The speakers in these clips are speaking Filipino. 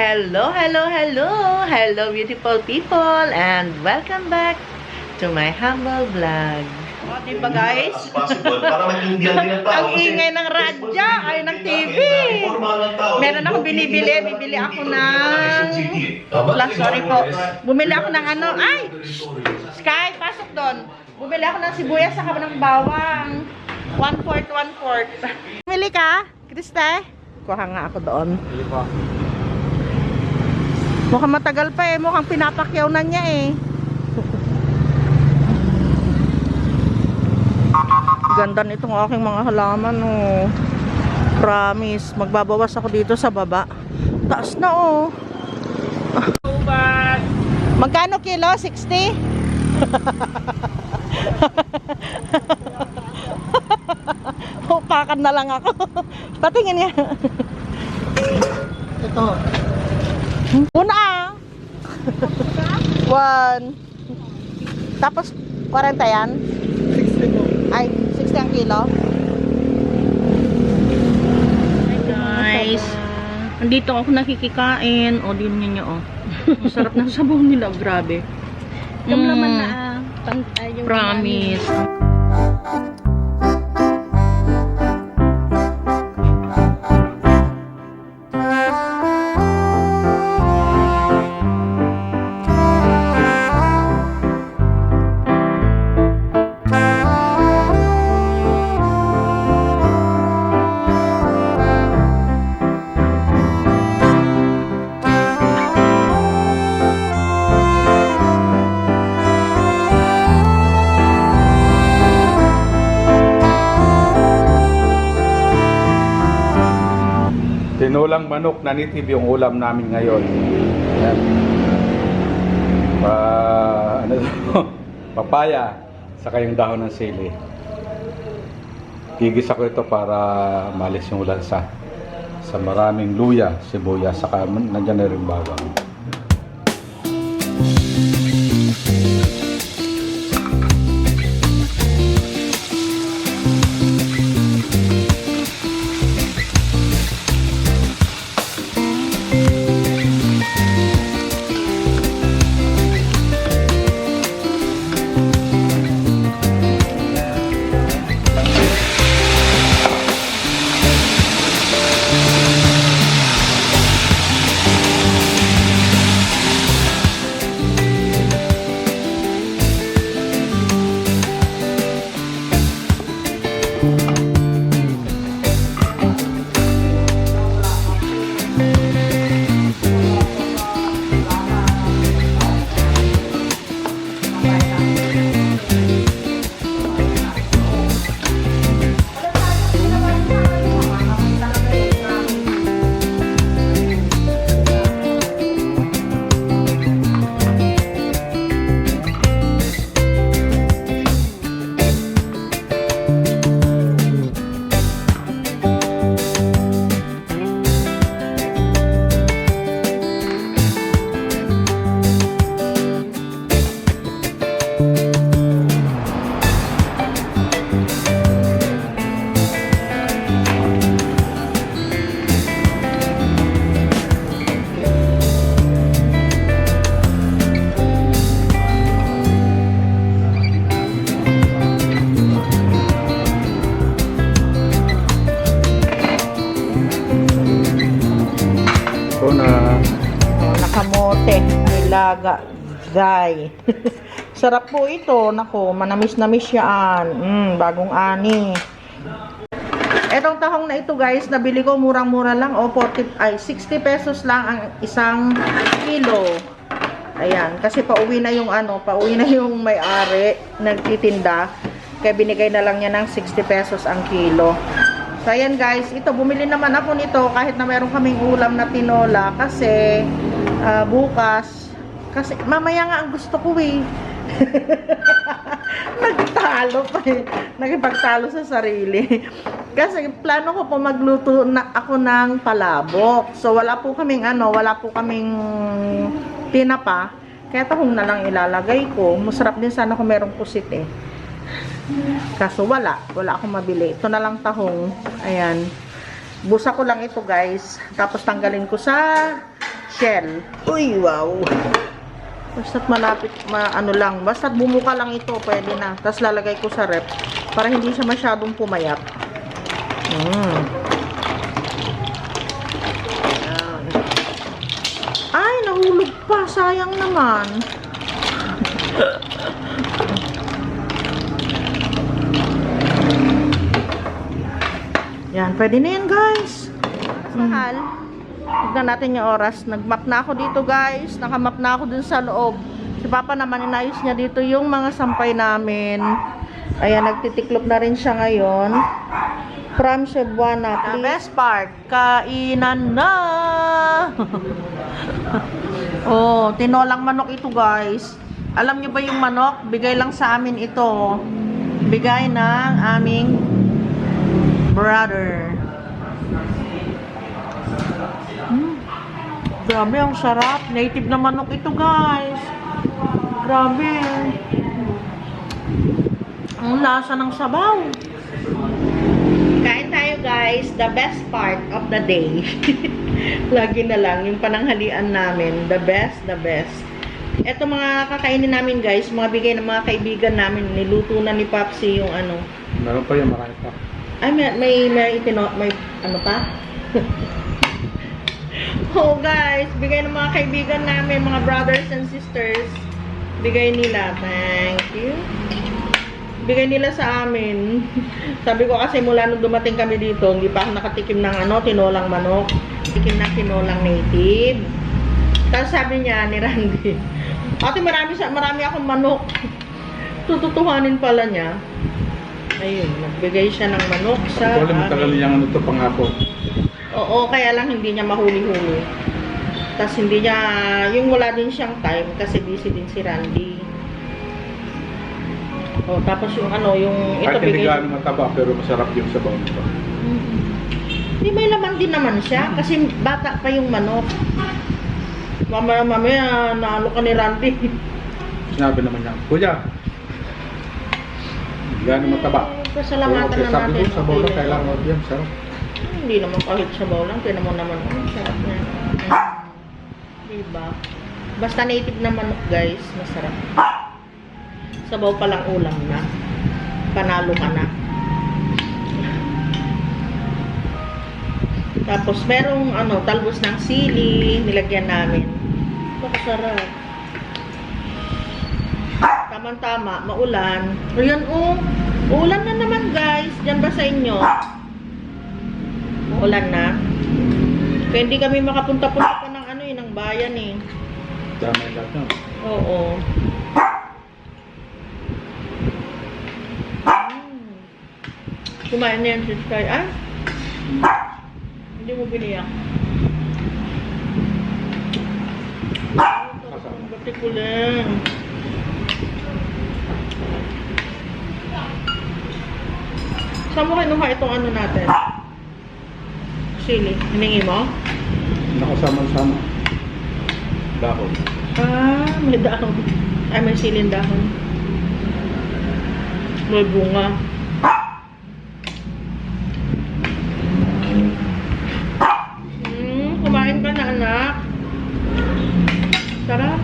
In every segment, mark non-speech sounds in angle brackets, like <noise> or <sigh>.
Hello, hello, hello! Hello, beautiful people! And welcome back to my humble vlog. O, diba guys? As possible, para maintindihan din tao. Ang Kasi ingay ng radyo, ay ng TV. Meron ako binibili, bibili ako ng... Plus, sorry po. Bumili ako ng ano, ay! Sky, pasok doon. Bumili ako ng sibuyas sa ng bawang. One fourth, one fourth. <laughs> Bumili ka, Kriste? Kuha nga ako doon. Mukhang matagal pa eh. Mukhang pinapakyaw na niya eh. Ganda nitong aking mga halaman oh. Promise, magbabawas ako dito sa baba. Taas na oh. Magkano kilo? 60? <laughs> Upakan na lang ako. <laughs> Patingin niya. Ito. Una ah. One. Tapos 40 yan? 60 po. Ay, 60 ang kilo? Hi guys. Andito ako nakikikain. O, din niyo oh. Ang sarap ng sabaw nila. Grabe. Kamlaman Mm, na ah. Pantay yung Promise. Tinulang manok na nitib yung ulam namin ngayon. Yan. Pa, ano? <laughs> Papaya, saka yung dahon ng sili. Gigisa ko ito para malis yung lansa. Sa maraming luya, sibuyas, saka nandiyan na rin bawang. Gay. <laughs> Sarap po ito. Nako, manamis-namis yan. Mm, bagong ani. Etong tahong na ito guys, nabili ko murang-mura lang. O, 40, ay, 60 pesos lang ang isang kilo. Ayan, kasi pauwi na yung ano, pauwi na yung may-ari, nagtitinda. Kaya binigay na lang niya ng 60 pesos ang kilo. So, ayan guys, ito, bumili naman ako nito kahit na meron kaming ulam na tinola kasi ah, bukas, kasi mamaya nga ang gusto ko eh. <laughs> Nagtalo pa eh. Nagipagtalo sa sarili. Kasi plano ko po magluto na ako ng palabok. So wala po kaming ano, wala po kaming tinapa. Kaya tahong na lang ilalagay ko. Masarap din sana kung merong pusit eh. Kaso wala. Wala akong mabili. Ito na lang tahong. Ayan. Busa ko lang ito guys. Tapos tanggalin ko sa shell. Uy, wow. Basta't malapit, ma, ano lang. Basta't bumuka lang ito, pwede na. Tapos lalagay ko sa rep para hindi siya masyadong pumayat. Mm. Ay, nahulog pa. Sayang naman. <laughs> Yan, pwede na yan guys. Mahal. Tignan natin yung oras. Nag-map na ako dito guys. Naka-map na ako dun sa loob. Si Papa naman inayos niya dito yung mga sampay namin. Ayan, nagtitiklop na rin siya ngayon. From Cebuana. The best part, kainan na! <laughs> oh, tinolang manok ito guys. Alam niyo ba yung manok? Bigay lang sa amin ito. Bigay ng aming brother. Grabe, ang sarap. Native na manok ito, guys. Grabe. Ang lasa ng sabaw. Kain tayo, guys. The best part of the day. <laughs> Lagi na lang, yung pananghalian namin. The best, the best. Ito mga kakainin namin, guys. Mga bigay ng mga kaibigan namin. Niluto na ni Papsi yung ano. Meron pa yung marami pa. Ay, may, may, may, itino, may, ano pa? <laughs> oh, guys, bigay ng mga kaibigan namin, mga brothers and sisters. Bigay nila. Thank you. Bigay nila sa amin. <laughs> Sabi ko kasi mula nung dumating kami dito, hindi pa ako nakatikim ng ano, tinolang manok. Tikim ng tinolang native. Tapos sabi niya ni Randy, Ate, marami, sa, marami akong manok. <laughs> Tututuhanin pala niya. Ayun, nagbigay siya ng manok sa alam, matagal niyang ano to pangako. Oo, kaya lang hindi niya mahuli-huli. Tapos hindi niya, yung wala din siyang time kasi busy din si Randy. Oh, tapos yung ano, yung ito Kahit hindi bigay. gaano mataba, pero masarap yung sabaw nito. Mhm. Hindi may laman din naman siya kasi bata pa yung manok. Mamaya mamaya naano ka ni Randy. <laughs> Sinabi naman niya, Kuya, hindi gaano mataba. Eh, Pasalamatan Okay, na sabi natin. ko, sabaw lang kailangan mo yan, sarap. Hindi naman kahit sabaw lang. Tinan mo naman. Ang sarap na. Diba? Basta native na manok guys. Masarap. Sabaw pa lang ulam na. Panalo ka na. Tapos merong ano, talbos ng sili. Nilagyan namin. Napakasarap. Tama-tama. Maulan. Ayan oh. Ulan na naman guys. Diyan ba sa inyo? Ulan na. Kaya hindi kami makapunta-punta pa ng ano eh, ng bayan eh. Yung lahat nun. Oo. Mm. Kumain na yan si Sky. Ah? Hindi mo biniyak. Batik ko lang. Saan mo kinuha itong ano natin? Sili. Hiningi mo? Nakasama-sama. Dahon. Ah, may dahon. Ay, may silin dahon. May bunga. Hmm, kumain ka na anak. Sarap.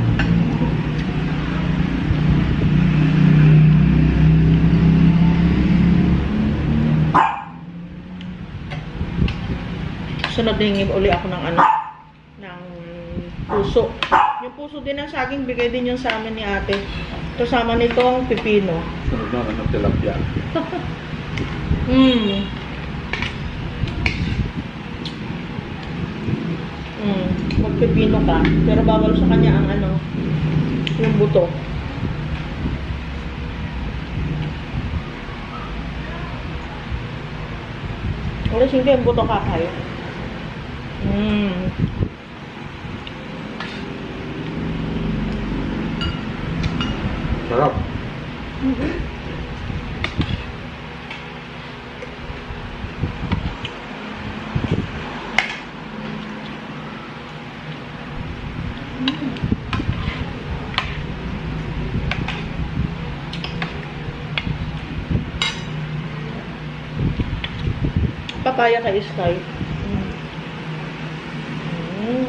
Hingin uli ako ng ano, ng puso. Yung puso din ng saging, bigay din yung sa amin ni ate. Kasama nitong pipino. Sunod na, ano, tilapia. <laughs> Mm. Mm. Magpipino ka. Pero bawal sa kanya ang ano, yung buto. Wala siyang yung buto kakay. Mm. Sarap. Papaya kay Sky.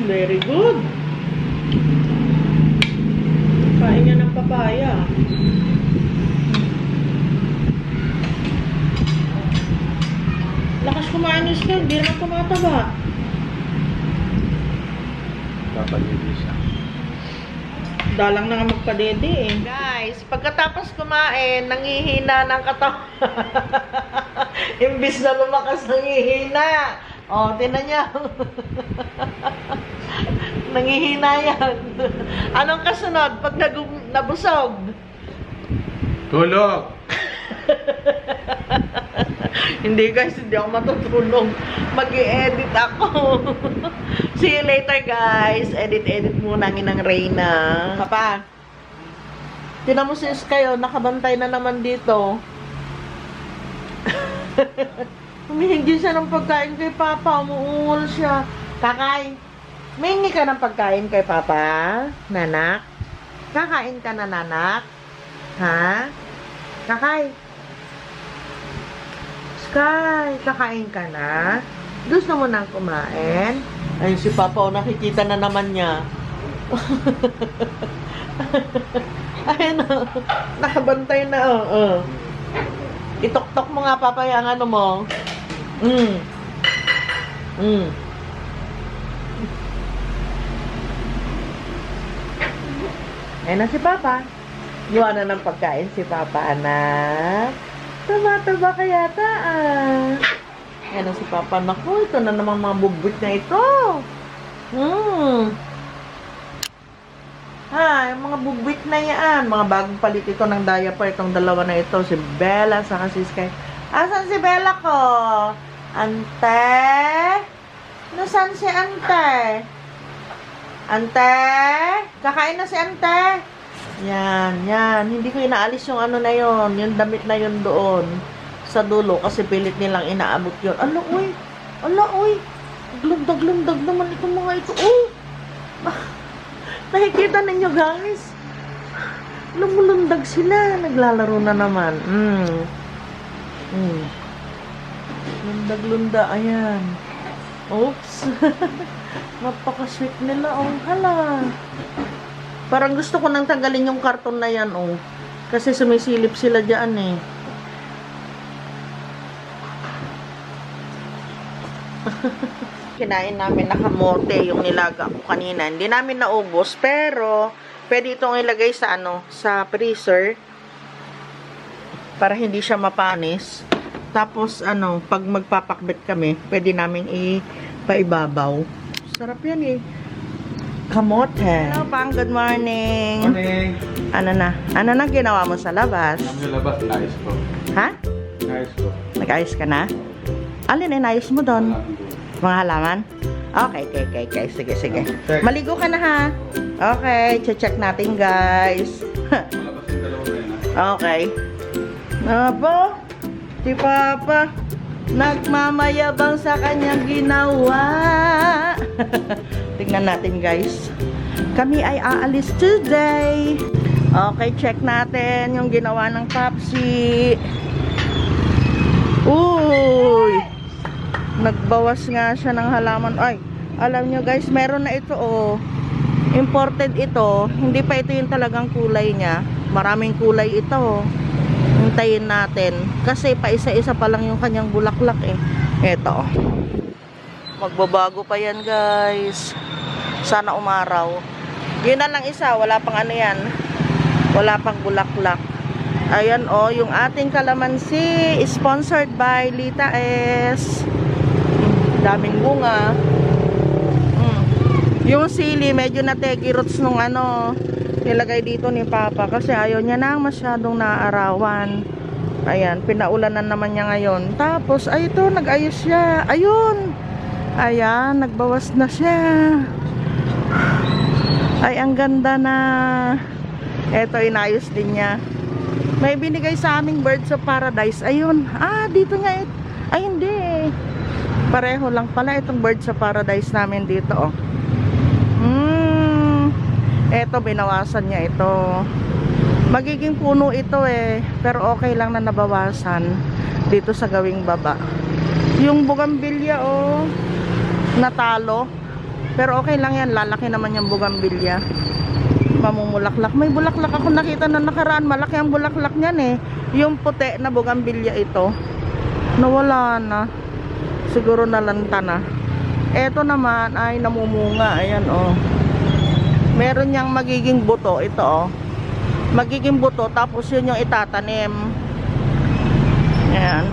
Very good. Kain niya ng papaya. Lakas kumain ni Stel, di naman tumataba. Hindi siya. Dalang na nga magpadede eh. Guys, pagkatapos kumain, nangihina ng katawan. <laughs> Imbis na lumakas, nangihina. O, oh, tinan niya. <laughs> nangihina yan. <laughs> Anong kasunod pag nagum- nabusog? Tulog! <laughs> Hindi guys, hindi ako matutulog. mag edit ako. <laughs> See you later guys. Edit-edit muna ang inang Reyna. Papa, tinan mo sis kayo, nakabantay na naman dito. Humihingi siya ng pagkain kay Papa. Umuungol siya. Kakay, mingi ka ng pagkain kay Papa? Nanak? Kakain ka na, nanak? Ha? Kakay, Sky, kakain ka na? Gusto mo nang kumain? Ayun si Papa, oh, nakikita na naman niya. <laughs> Ayun, oh, nakabantay na, oh. oh. Itok-tok mo nga, Papa, yung ano mo. Mm. Mm. Ayun na si Papa. Gawa na ng pagkain si Papa, anak. Tumataba ka yata, ah. Ayan ang si Papa. Naku, ito na naman mga bubut na ito. Hmm. Ha, yung mga bubwit na yan. Mga bagong palit ito ng diaper. Itong dalawa na ito. Si Bella sa si Sky. Asan si Bella ko? Ante? Nasaan si Ante? Ante? Kakain na si Ante? Yan, yan. Hindi ko inaalis yung ano na yon, yung damit na yon doon sa dulo kasi pilit nilang inaabot yon. Ano, uy? Ala, uy? Glumdag-glumdag naman itong mga ito. Uy! Nakikita ninyo, guys? Lumulundag sila. Naglalaro na naman. Mm. Mm. Lundag-lunda. Ayan. Oops. <laughs> Napaka-sweet nila. Oh, hala. Parang gusto ko nang tanggalin yung karton na yan, oh. Kasi sumisilip sila dyan, eh. <laughs> Kinain namin na kamote yung nilaga ko kanina. Hindi namin naubos, pero pwede itong ilagay sa ano, sa freezer para hindi siya mapanis. Tapos ano, pag magpapakbet kami, pwede namin ipaibabaw. Sarap yan eh. Kamote. Hello, Pang. Good morning. Morning! Ano na? Ano na ginawa mo sa labas? Ang labas, ayos ko. Ha? Ayos ko. Nag-ayos ka na? Alin inayos mo doon? Mga halaman? Okay, okay, okay, okay. Sige, sige. Check. Maligo ka na ha. Okay, check natin guys. Malabas yung dalawa na yun, ha? okay. Apo, si Papa, nagmamayabang sa kanyang ginawa. <laughs> Tingnan natin guys. Kami ay aalis today. Okay, check natin yung ginawa ng Papsi. Uy! Nagbawas nga siya ng halaman. Ay, alam nyo guys, meron na ito oh. Imported ito. Hindi pa ito yung talagang kulay niya. Maraming kulay ito oh. Hintayin natin. Kasi pa isa-isa pa lang yung kanyang bulaklak eh. Ito. Magbabago pa yan guys. Sana umaraw. Yun na lang isa. Wala pang ano yan. Wala pang bulaklak. Ayan oh, yung ating kalamansi sponsored by Lita S. Daming bunga. Mm. Yung sili, medyo nategi roots nung ano, nilagay dito ni Papa kasi ayaw niya nang masyadong naaarawan. Ayan, pinaulanan naman niya ngayon. Tapos, ay ito, nag-ayos siya. Ayun! Ayan, nagbawas na siya. Ay, ang ganda na. Eto, inayos din niya. May binigay sa aming birds of paradise. Ayun. Ah, dito nga. it- Ay, hindi. Pareho lang pala itong birds of paradise namin dito. Oh. Hmm. Eto, binawasan niya ito. Magiging puno ito eh. Pero okay lang na nabawasan dito sa gawing baba. Yung bugambilya, oh. Natalo. Pero okay lang yan, lalaki naman yung bugambilya. Mamumulaklak. May bulaklak ako nakita na nakaraan. Malaki ang bulaklak niyan eh. Yung puti na bugambilya ito. Nawala na. Siguro nalanta na. Ito naman ay namumunga. Ayan oh. Meron niyang magiging buto. Ito oh. Magiging buto tapos yun yung itatanim. Ayan.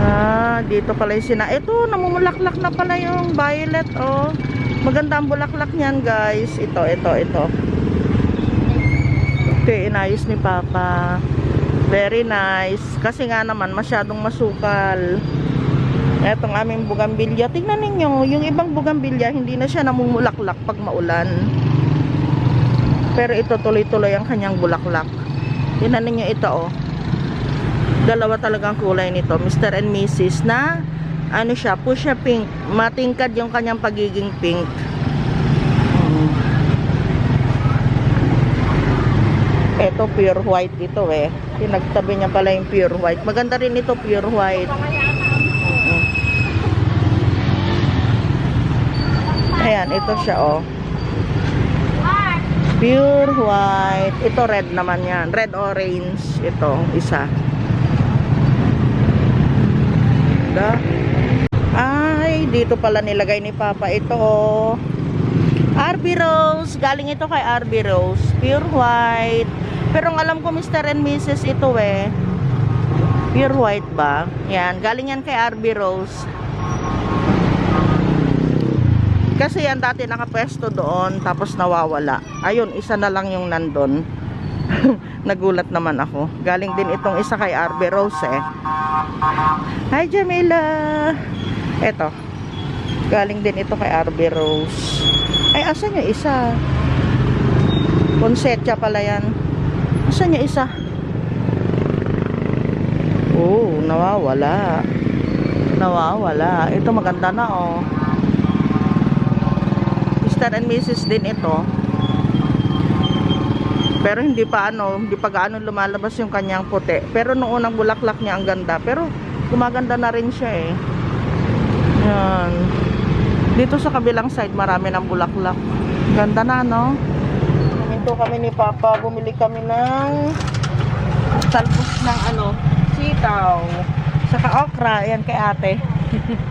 Ah, dito pala yung sina. Ito, namumulaklak na pala yung violet, oh. Maganda ang bulaklak niyan, guys. Ito, ito, ito. Ito, inayos ni Papa. Very nice. Kasi nga naman, masyadong masukal. Etong aming bugambilya. Tingnan ninyo, yung ibang bugambilya, hindi na siya namumulaklak pag maulan. Pero ito, tuloy-tuloy ang kanyang bulaklak. Tingnan ninyo ito, oh dalawa talagang kulay nito Mr. and Mrs. na ano siya, pusha pink matingkad yung kanyang pagiging pink Hmm. eto pure white ito eh pinagtabi niya pala yung pure white maganda rin ito pure white ayan ito siya oh pure white ito red naman yan red orange ito isa Ganda. Ay, dito pala nilagay ni Papa ito. oh. RB Rose. Galing ito kay RB Rose. Pure white. Pero alam ko Mr. and Mrs. ito eh. Pure white ba? Yan. Galing yan kay RB Rose. Kasi yan dati nakapwesto doon tapos nawawala. Ayun, isa na lang yung nandun. <laughs> Nagulat naman ako. Galing din itong isa kay RB Rose eh. Hi Jamila. Eto. Galing din ito kay RB Rose. Ay, asan yung isa? Ponsetya pala yan. Asan yung isa? Oh, nawawala. Nawawala. Ito maganda na oh. Mr. and Mrs. din ito. Pero hindi pa ano, hindi pa gaano lumalabas yung kanyang puti. Pero noong unang bulaklak niya ang ganda. Pero gumaganda na rin siya eh. Yan. Dito sa kabilang side marami ng bulaklak. Ganda na no? Ito kami ni Papa, bumili kami ng talbos ng ano, sitaw. Saka okra, yan kay ate.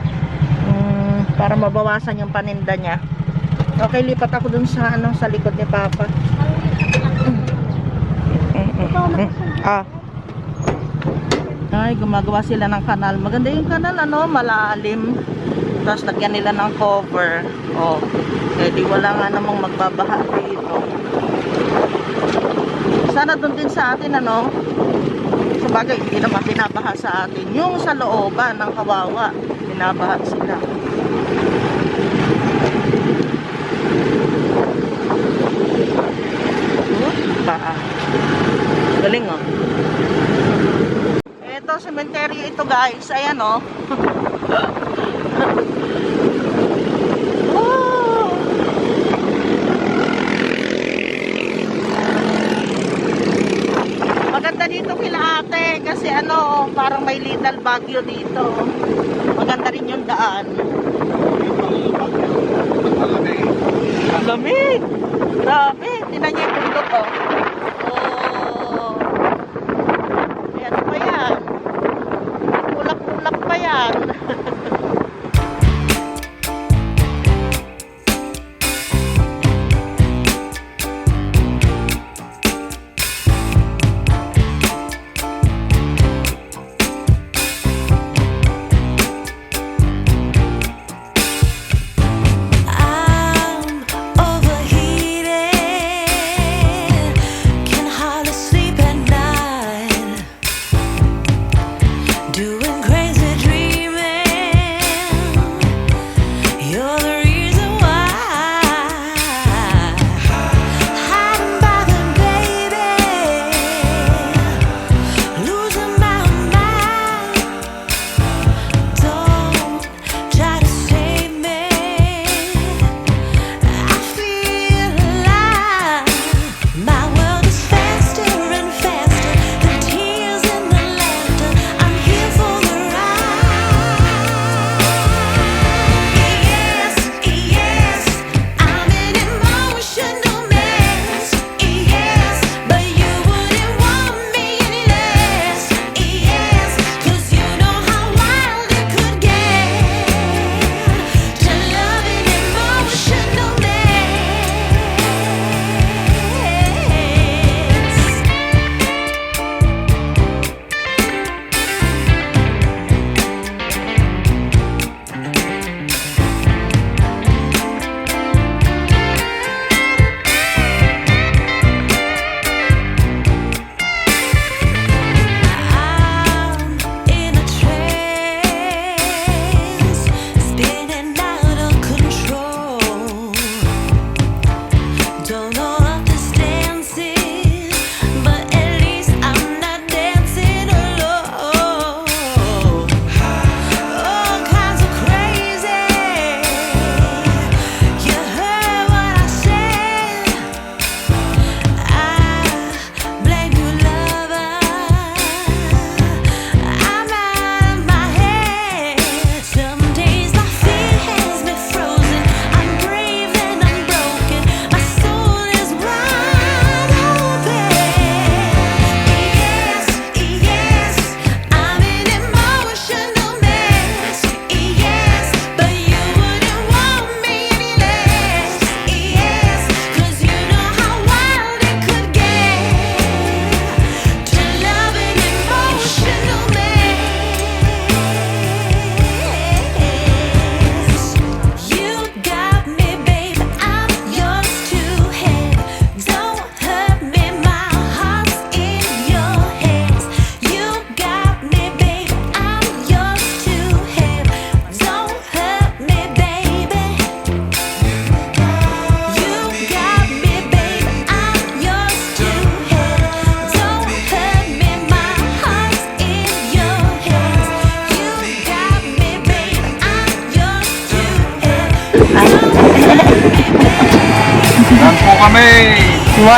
<laughs> mm, para mabawasan yung paninda niya. Okay, lipat ako dun sa ano, sa likod ni Papa. Ah. Ay, gumagawa sila ng kanal. Maganda yung kanal, ano, malalim. Tapos lagyan nila ng cover. Oh. Eh, di wala nga namang magbabaha dito. Sana doon din sa atin, ano, sa bagay, hindi naman binabaha sa atin. Yung sa looban ng kawawa, binabaha sila. Oh, paa. Galing oh. Ito, cemetery ito guys. Ayan oh. <laughs> oh. Maganda dito kila ate kasi ano, parang may little bagyo dito. Maganda rin yung daan. Ang lamig. Grabe. Tinan niyo yung bundok oh. Oh.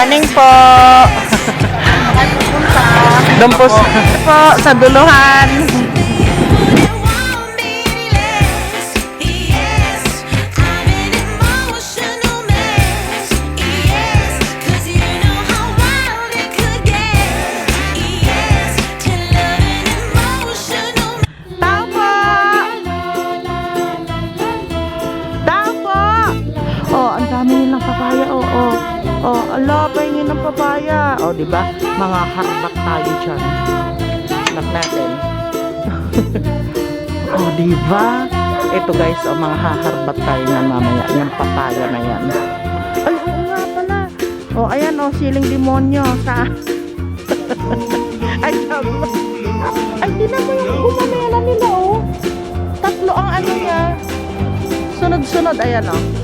Morning po. Doon po, po sa duluhan. Papaya. Oh, di ba? Mga harbat tayo dyan. Look natin. <laughs> oh, di ba? Ito guys, oh, mga haharbat tayo na mamaya. Yung papaya na yan. Ay, oo nga pala. Oh, ayan, oh, siling demonyo sa... <laughs> Ay. Ay, tinan mo yung gumamela nila, oh. Tatlo ang ano niya. Sunod-sunod, ayan, oh.